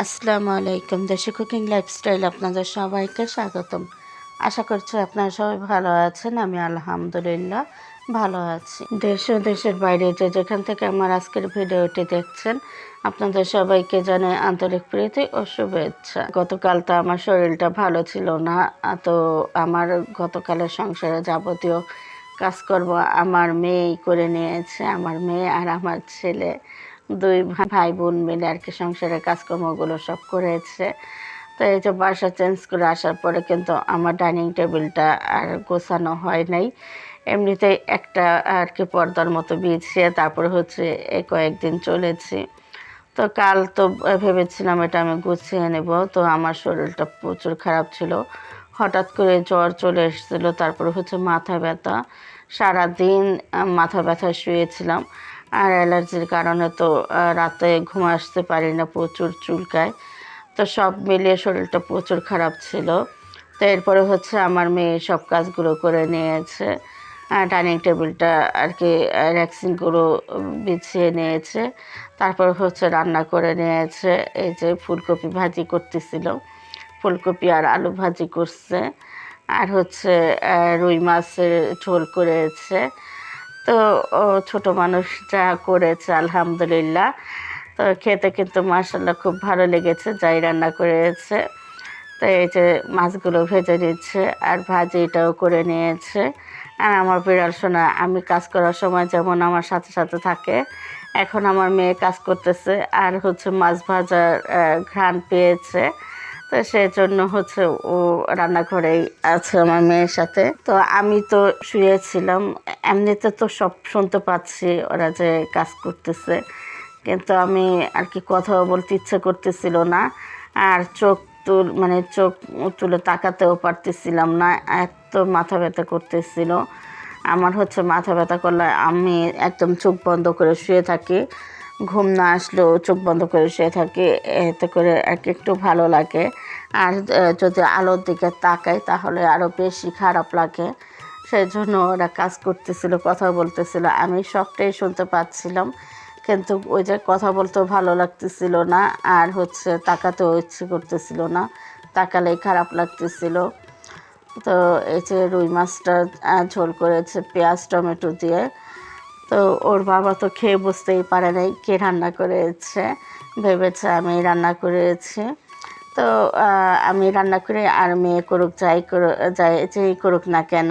আসসালামু আলাইকুম। দেশি কুকিং লাইফস্টাইল আপনাদের সবাইকে স্বাগতম। আশা করছি আপনারা সবাই ভালো আছেন, আমি আলহামদুলিল্লাহ ভালো আছি। দেশ ও দেশের বাইরে যে যেখান থেকে আমার আজকের ভিডিওটি দেখছেন, আপনাদের সবাইকে জানাই আন্তরিক প্রীতি ও শুভেচ্ছা। গতকাল তো আমার শরীরটা ভালো ছিল না, তো আমার গতকালের সংসারে যাবতীয় কাজকর্ম আমার মেয়েই করে নিয়েছে, আমার মেয়ে আর আমার ছেলে। দুই ভাই বোন মিলে আর কি সংসারের কাজকর্মগুলো সব করেছে। তো এই যে বাসা চেঞ্জ করে আসার পরে কিন্তু আমার ডাইনিং টেবিলটা আর গোছানো হয় নাই। এমনিতে একটা আর কি পর্দার মতো বিছিয়ে তারপরে হচ্ছে এই কয়েকদিন চলেছি। তো কাল তো ভেবেছিলাম এটা আমি গুছিয়ে নেব, তো আমার শরীরটা প্রচুর খারাপ ছিল। হঠাৎ করে জ্বর চলে এসেছিল, তারপরে হচ্ছে মাথা ব্যথা। সারাদিন মাথা ব্যথায় শুয়েছিলাম। আর অ্যালার্জির কারণে তো রাতে ঘুম আসতে পারি না, প্রচুর চুলকায়। তো সব মিলিয়ে শরীরটা প্রচুর খারাপ ছিল। তো এরপরে হচ্ছে আমার মেয়ে সব কাজগুলো করে নিয়েছে। ডাইনিং টেবিলটা আর কি র্যাক্সিনগুলো বিছিয়ে নিয়েছে। তারপর হচ্ছে রান্না করে নিয়েছে। এই যে ফুলকপি ভাজি করতেছিল। ফুলকপি আর আলু ভাজি করছে। আর হচ্ছে রুই মাছের ঝোল করেছে। তো ছোট মানুষ যা করেছে, আলহামদুলিল্লাহ। তো খেতে কিন্তু মাসাল্লাহ খুব ভালো লেগেছে, যাই রান্না করেছে। তো এই যে মাছগুলো ভেজে নিচ্ছে, আর ভাজিটাও করে নিয়েছে। আর আমার বিড়াল সোনা, আমি কাজ করার সময় যেমন আমার সাথে সাথে থাকে, এখন আমার মেয়ে কাজ করতেছে, আর হচ্ছে মাছ ভাজার ঘ্রাণ পেয়েছে। তো সেই জন্য হচ্ছে ও রান্নাঘরেই আছে আমার মেয়ের সাথে। তো আমি তো শুয়েছিলাম, এমনিতে তো সব শুনতে পাচ্ছি ওরা যে কাজ করতেছে। কিন্তু আমি আর কি কথা বলতে ইচ্ছে করতেছিল না। আর চোখ তুল মানে চোখ তুলে তাকাতেও পারতেছিলাম না, এত মাথা ব্যথা করতেছিল। আমার হচ্ছে মাথা ব্যথা করলে আমি একদম চোখ বন্ধ করে শুয়ে থাকি। ঘুম না আসলেও চোখ বন্ধ করে শুয়ে থাকি, এতে করে আর কি একটু ভালো লাগে। আর যদি আলোর দিকে তাকাই তাহলে আরও বেশি খারাপ লাগে। সেই জন্য ওরা কাজ করতেছিল, কথা বলতেছিল। আমি সবটাই শুনতে পাচ্ছিলাম, কিন্তু ওই যে কথা বলতেও ভালো লাগতেছিল না। আর হচ্ছে তাকাতেও ইচ্ছে করতেছিল না, তাকালেই খারাপ লাগতেছিল। তো এই যে রুই মাছটা ঝোল করেছে পেঁয়াজ, টমেটো দিয়ে। তো ওর বাবা তো খেয়ে বুঝতেই পারে নাই কে রান্না করেছে, ভেবেছে আমি রান্না করেছি। তো আমি রান্না করে আর মেয়ে করুক যাই করুক যাই, যেই করুক না কেন।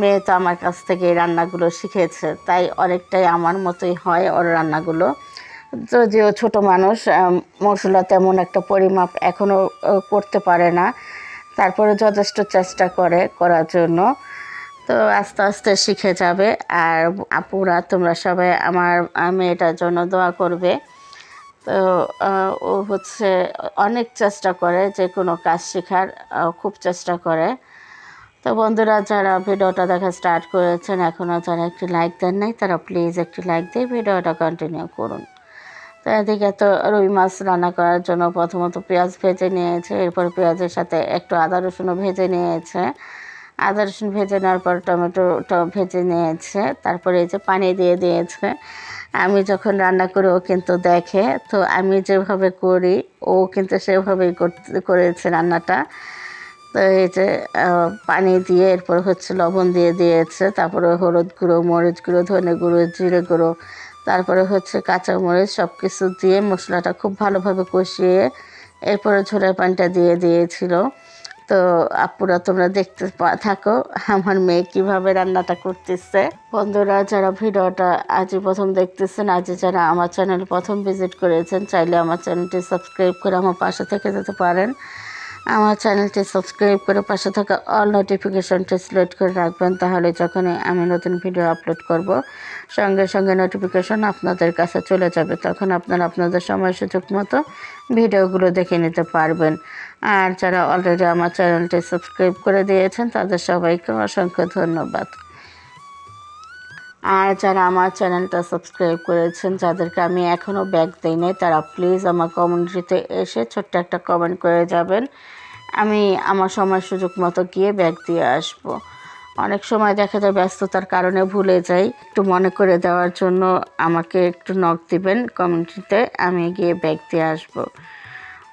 মেয়ে তো আমার কাছ থেকে রান্নাগুলো শিখেছে, তাই অনেকটাই আমার মতোই হয় ওর রান্নাগুলো। যদিও ছোট মানুষ মশলা তেমন একটা পরিমাপ এখনও করতে পারে না। তারপরে যথেষ্ট চেষ্টা করে করার জন্য। তো আস্তে আস্তে শিখে যাবে। আর আপুরা, তোমরা সবাই আমার মেয়েটার জন্য দোয়া করবে। তো ও হচ্ছে অনেক চেষ্টা করে যে কোনো কাজ শেখার খুব চেষ্টা করে। তো বন্ধুরা, যারা ভিডিওটা দেখা স্টার্ট করেছেন এখনও যারা একটি লাইক দেন নাই, তারা প্লিজ একটি লাইক দিয়ে ভিডিওটা কন্টিনিউ করুন। তো এদিকে তো রুই মাছ রান্না করার জন্য প্রথমত পেঁয়াজ ভেজে নিয়েছে, এরপর পেঁয়াজের সাথে একটু আদা রসুনও ভেজে নিয়েছে। আদা রসুন ভেজে নেওয়ার পর টমেটোটা ভেজে নিয়েছে। তারপরে এই যে পানি দিয়ে দিয়েছে। আমি যখন রান্না করি, ও কিন্তু দেখে। তো আমি যেভাবে করি, ও কিন্তু সেভাবেই করতে, করেছে রান্নাটা। তো এই যে পানি দিয়ে এরপর হচ্ছে লবণ দিয়ে দিয়েছে। তারপরে হলুদ গুঁড়ো, মরিচ গুঁড়ো, ধনে গুঁড়ো, জিরে গুঁড়ো, তারপরে হচ্ছে কাঁচামরিচ সব কিছু দিয়ে মশলাটা খুব ভালোভাবে কষিয়ে এরপরে ঝোলের পানিটা দিয়ে দিয়েছিল। তো আপুরা, তোমরা দেখতে থাকো, আমার মেয়ে কীভাবে রান্নাটা করতেছে। বন্ধুরা, যারা ভিডিওটা আজই প্রথম দেখতেছেন, আজই যারা আমার চ্যানেল প্রথম ভিজিট করেছেন, চাইলে আমার চ্যানেলটি সাবস্ক্রাইব করে আমার পাশে থেকে যেতে পারেন। আমার চ্যানেলটি সাবস্ক্রাইব করে পাশে থাকা অল নোটিফিকেশনটি সিলেক্ট করে রাখবেন, তাহলে যখনই আমি নতুন ভিডিও আপলোড করব, সঙ্গে সঙ্গে নোটিফিকেশন আপনাদের কাছে চলে যাবে। তখন আপনারা আপনাদের সময় সুযোগ মতো ভিডিওগুলো দেখে নিতে পারবেন। আর যারা অলরেডি আমার চ্যানেলটি সাবস্ক্রাইব করে দিয়েছেন, তাদের সবাইকে অসংখ্য ধন্যবাদ। আর যারা আমার চ্যানেলটা সাবস্ক্রাইব করেছেন, যাদেরকে আমি এখনও ব্যাগ দিই নাই, তারা প্লিজ আমার কমিউনিটিতে এসে ছোট্ট একটা কমেন্ট করে যাবেন আমি আমার সময় সুযোগ মতো গিয়ে ব্যাগ দিয়ে আসব। অনেক সময় দেখা যায় ব্যস্ততার কারণে ভুলে যাই একটু মনে করে দেওয়ার জন্য আমাকে একটু নখ দিবেন কমিউনিটিতে আমি গিয়ে ব্যাগ দিয়ে আসব।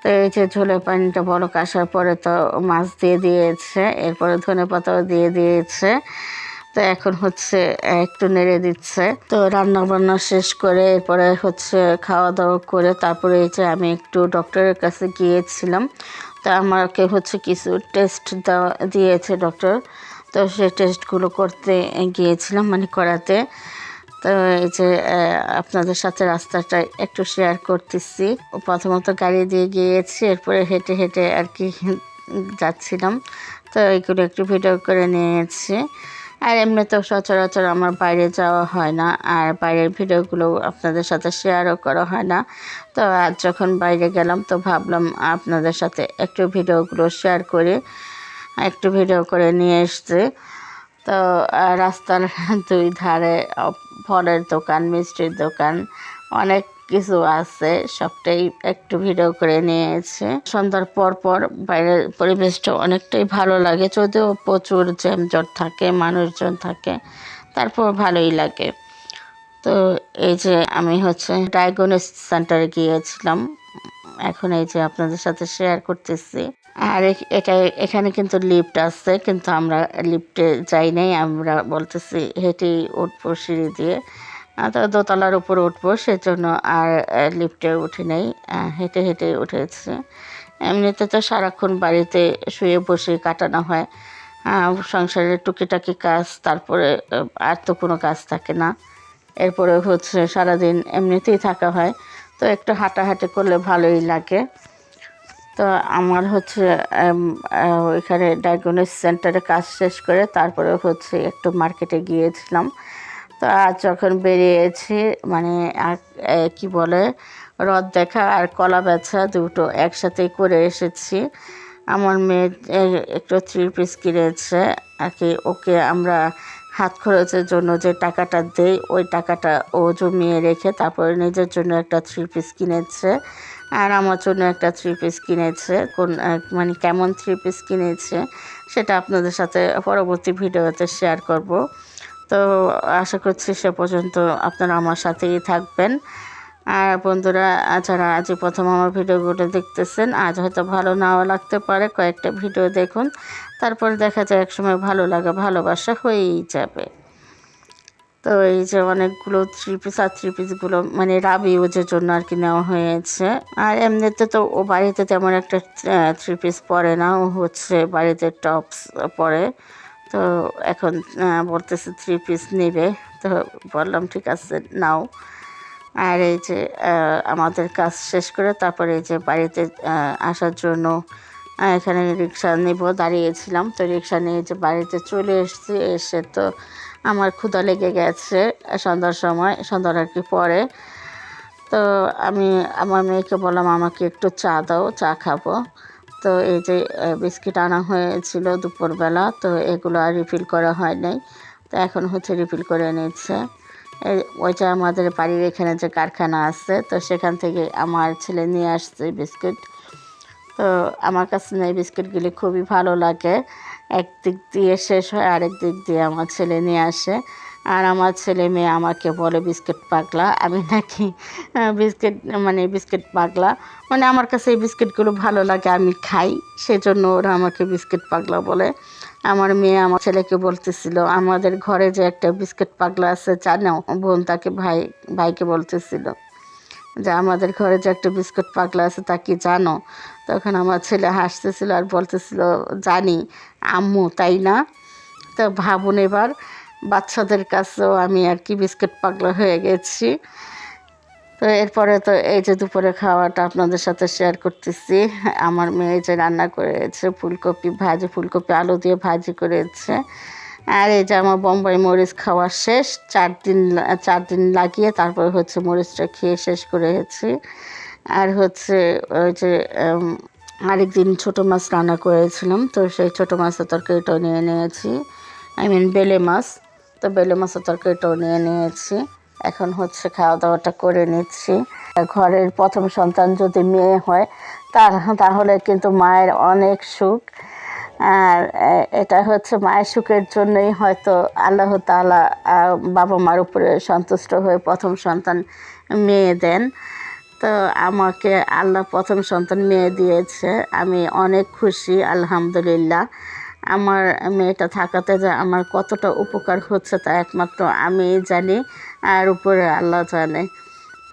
তো এই যে ঝোলের পানিটা বড় আসার পরে তো মাছ দিয়ে দিয়েছে, এরপরে ধনে পাতাও দিয়ে দিয়েছে তো এখন হচ্ছে একটু নেড়ে দিচ্ছে। তো রান্না বান্না শেষ করে এরপরে হচ্ছে খাওয়া দাওয়া করে তারপরে এই যে আমি একটু ডক্টরের কাছে গিয়েছিলাম। তো আমাকে হচ্ছে কিছু টেস্ট দেওয়া, দিয়েছে ডক্টর তো সেই টেস্টগুলো করতে গিয়েছিলাম মানে করাতে। তো এই যে আপনাদের সাথে রাস্তাটা একটু শেয়ার করতেছি। প্রথমত গাড়ি দিয়ে গিয়েছি, এরপরে হেঁটে হেঁটে আর কি যাচ্ছিলাম। তো এইগুলো একটু ভিডিও করে নিয়েছি। আর এমনিতেও সচরাচর আমার বাইরে যাওয়া হয় না, আর বাইরের ভিডিওগুলো আপনাদের সাথে শেয়ারও করা হয় না। তো আজ যখন বাইরে গেলাম, তো ভাবলাম আপনাদের সাথে একটু ভিডিওগুলো শেয়ার করে, একটু ভিডিও করে নিয়ে এসছে। তো রাস্তার দুই ধারে ফলের দোকান, মিষ্টির দোকান, অনেক কিছু আছে, সবটাই একটু ভিডিও করে নিয়েছে। সন্ধ্যার পর পর বাইরের পরিবেশটা অনেকটাই ভালো লাগে, যদিও প্রচুর জ্যামজট থাকে, মানুষজন থাকে, তারপর ভালোই লাগে। তো এই যে আমি হচ্ছে ডায়াগনোসিস সেন্টারে গিয়েছিলাম, এখন এই যে আপনাদের সাথে শেয়ার করতেছি। আর এটা এখানে কিন্তু লিফট আছে, কিন্তু আমরা লিফটে যাই নাই, আমরা বলতেছি হেঁটেই উঠবো সিঁড়ি দিয়ে। তো দোতলার উপর উঠবো, সেজন্য আর লিফটে উঠি নাই হেঁটে হেঁটে উঠেছি। এমনিতে তো সারাক্ষণ বাড়িতে শুয়ে বসে কাটানো হয়। সংসারের টুকিটাকি কাজ, তারপরে আর তো কোনো কাজ থাকে না। এরপরে হচ্ছে সারাদিন এমনিতেই থাকা হয়। তো একটু হাঁটাহাঁটি করলে ভালোই লাগে। তো আমার হচ্ছে ওইখানে ডায়াগনোস সেন্টারে কাজ শেষ করে তারপরে হচ্ছে একটু মার্কেটে গিয়েছিলাম। তো আজ যখন বেরিয়েছি মানে কি বলে রদ দেখা আর কলা বেচা দুটো একসাথেই করে এসেছি। আমার মেয়ে একটু থ্রি পিস কিনেছে। আর কি ওকে আমরা হাত খরচের জন্য যে টাকাটা দেই, ওই টাকাটা ও জমিয়ে রেখে তারপরে নিজের জন্য একটা থ্রি পিস কিনেছে। আর আমার জন্য একটা থ্রি পিস কিনেছে। কোন মানে কেমন থ্রি পিস কিনেছে, সেটা আপনাদের সাথে পরবর্তী ভিডিওতে শেয়ার করব। তো আশা করছি সে পর্যন্ত আপনারা আমার সাথেই থাকবেন। আর বন্ধুরা, যারা আজ প্রথম আমার ভিডিওগুলো দেখতেছেন, আজ হয়তো ভালো নাও লাগতে পারে কয়েকটা ভিডিও দেখুন। তারপর দেখা যায় একসময় ভালো লাগা, ভালোবাসা হয়েই যাবে। তো এই যে অনেকগুলো থ্রি পিস আর থ্রি পিসগুলো মানে রাবি ওজের জন্য আর কি নেওয়া হয়েছে। আর এমনিতে তো ও বাড়িতে তেমন একটা থ্রি পিস পরে না, ও হচ্ছে বাড়িতে টপস পরে। তো এখন বলতেছে থ্রি পিস নেবে। তো বললাম, ঠিক আছে, নাও। আর এই যে আমাদের কাজ শেষ করে তারপরে এই যে বাড়িতে আসার জন্য এখানে রিক্সা নেব। দাঁড়িয়েছিলাম তো রিক্সা নিয়ে যে বাড়িতে চলে এসেছি। এসে তো আমার ক্ষুধা লেগে গেছে সন্ধ্যার সময়, সন্ধ্যার আর কি পরে। তো আমি, আমার মেয়েকে বললাম, আমাকে একটু চা দাও, চা খাব। তো এই যে বিস্কিট আনা হয়েছিল দুপুরবেলা, তো এগুলো আর রিফিল করা হয় নাই। তো এখন হচ্ছে রিফিল করে নিচ্ছে। ওইটা আমাদের বাড়ির এখানে যে কারখানা আছে, তো সেখান থেকে আমার ছেলে নিয়ে আসছে বিস্কুট। তো আমার কাছে এই বিস্কিটগুলি খুবই ভালো লাগে। এক দিক দিয়ে শেষ হয় আরেক দিক দিয়ে আমার ছেলে নিয়ে আসে। আর আমার ছেলে মেয়ে আমাকে বলে, বিস্কিট পাগলা। আমি নাকি বিস্কিট মানে বিস্কিট পাগলা। মানে আমার কাছে এই বিস্কিটগুলো ভালো লাগে, আমি খাই। সেজন্য ওরা আমাকে বিস্কিট পাগলা বলে। আমার মেয়ে আমার ছেলেকে বলতেছিল, আমাদের ঘরে যে একটা বিস্কিট পাগলা আছে, জানো? বোন তাকে ভাই, ভাইকে বলতেছিল যে, আমাদের ঘরে যে একটা বিস্কুট পাগলা আছে, তা কি জানো? তখন আমার ছেলে হাসতেছিল আর বলতেছিল, জানি, আম্মু, তাই না? তো ভাবুন এবার বাচ্চাদের কাছেও আমি আর কি বিস্কুট পাগলা হয়ে গেছি। তো এরপরে তো এই যে দুপুরে খাওয়াটা আপনাদের সাথে শেয়ার করতেছি। আমার মেয়ে যে রান্না করেছে ফুলকপি ভাজি ফুলকপি আলু দিয়ে ভাজি করেছে। আর এই যে আমার বোম্বাই মরিচ খাওয়া শেষ চার দিন চার দিন লাগিয়ে তারপর হচ্ছে মরিচটা খেয়ে শেষ করেছি। আর হচ্ছে ওই যে উম, আরেকদিন ছোটো মাছ রান্না করেছিলাম তো সেই ছোটো মাছের তরকারিটাও নিয়ে নিয়েছি। আই মিন বেলে মাছ। তো বেলে মাছের তরকারিটাও নিয়ে নিয়েছি। এখন হচ্ছে খাওয়া দাওয়াটা করে নিচ্ছি। ঘরের প্রথম সন্তান যদি মেয়ে হয়, তার তাহলে কিন্তু মায়ের অনেক সুখ। আর এটা হচ্ছে মায়ের সুখের জন্যই হয়তো আল্লাহ তালা বাবা মার উপরে সন্তুষ্ট হয়ে প্রথম সন্তান মেয়ে দেন। তো তো আমাকে আল্লাহ প্রথম সন্তান মেয়ে দিয়েছে। আমি অনেক খুশি, আলহামদুলিল্লাহ। আমার মেয়েটা থাকাতে যে আমার কতটা উপকার হচ্ছে তা একমাত্র আমি জানি, আর উপরে আল্লাহ জানে।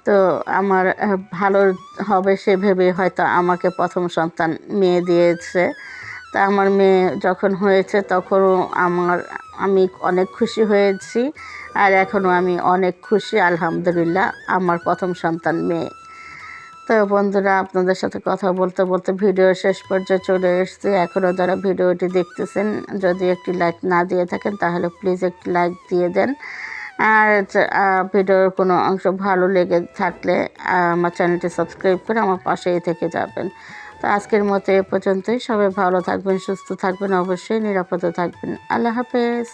তো আমার ভালো হবে সে ভেবে হয়তো আমাকে প্রথম সন্তান মেয়ে দিয়েছে। তা আমার মেয়ে যখন হয়েছে তখনও আমার, আমি অনেক খুশি হয়েছি, আর এখনও আমি অনেক খুশি, আলহামদুলিল্লাহ, আমার প্রথম সন্তান মেয়ে। তো বন্ধুরা, আপনাদের সাথে কথা বলতে বলতে ভিডিও শেষ পর্যায়ে চলে এসেছি। এখনও যারা ভিডিওটি দেখতেছেন, যদি একটি লাইক না দিয়ে থাকেন, তাহলে প্লিজ একটি লাইক দিয়ে দেন। আর ভিডিওর কোনো অংশ ভালো লেগে থাকলে আমার চ্যানেলটি সাবস্ক্রাইব করে আমার পাশেই থেকে যাবেন। তো আজকের মতো এ পর্যন্তই। সবাই ভালো থাকবেন, সুস্থ থাকবেন, অবশ্যই নিরাপদে থাকবেন। আল্লাহ হাফেজ।